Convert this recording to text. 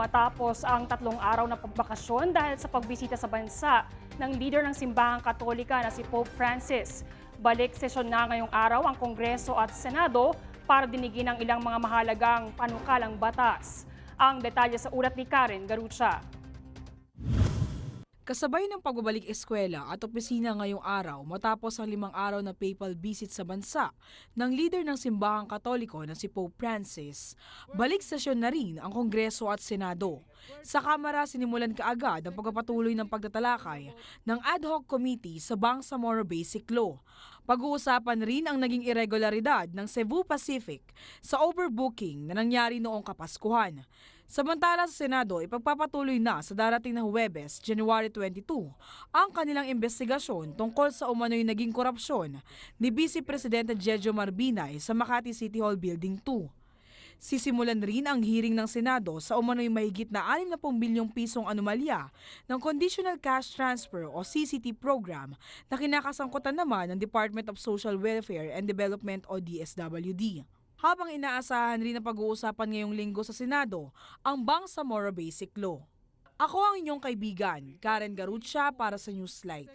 Matapos ang tatlong araw na pagbakasyon dahil sa pagbisita sa bansa ng leader ng simbahang katolika na si Pope Francis. Balik sesyon na ngayong araw ang Kongreso at Senado para dinigin ang ilang mga mahalagang panukalang batas. Ang detalye sa ulat ni Karen Garucha. Kasabay ng pagbabalik eskwela at opisina ngayong araw matapos ang limang araw na papal visit sa bansa ng leader ng simbahang katoliko na si Pope Francis, balik sesyon na rin ang Kongreso at Senado. Sa Kamara sinimulan kaagad ang pagpapatuloy ng pagtatalakay ng ad hoc committee sa Bangsamoro Basic Law. Pag-uusapan rin ang naging irregularidad ng Cebu Pacific sa overbooking na nangyari noong Kapaskuhan. Samantala sa Senado, ipagpapatuloy na sa darating na Huwebes, January 22, ang kanilang investigasyon tungkol sa umano'y naging korupsyon ni Vice Presidente Jejo Marbinay sa Makati City Hall Building 2. Sisimulan rin ang hearing ng Senado sa umano'y mahigit na 60 bilyong pisong anomalya ng Conditional Cash Transfer o CCT program na kinakasangkutan naman ng Department of Social Welfare and Development o DSWD. Habang inaasahan rin ang pag-uusapan ngayong linggo sa Senado ang Bangsamoro Basic Law. Ako ang inyong kaibigan, Karen Garucha para sa Newslight.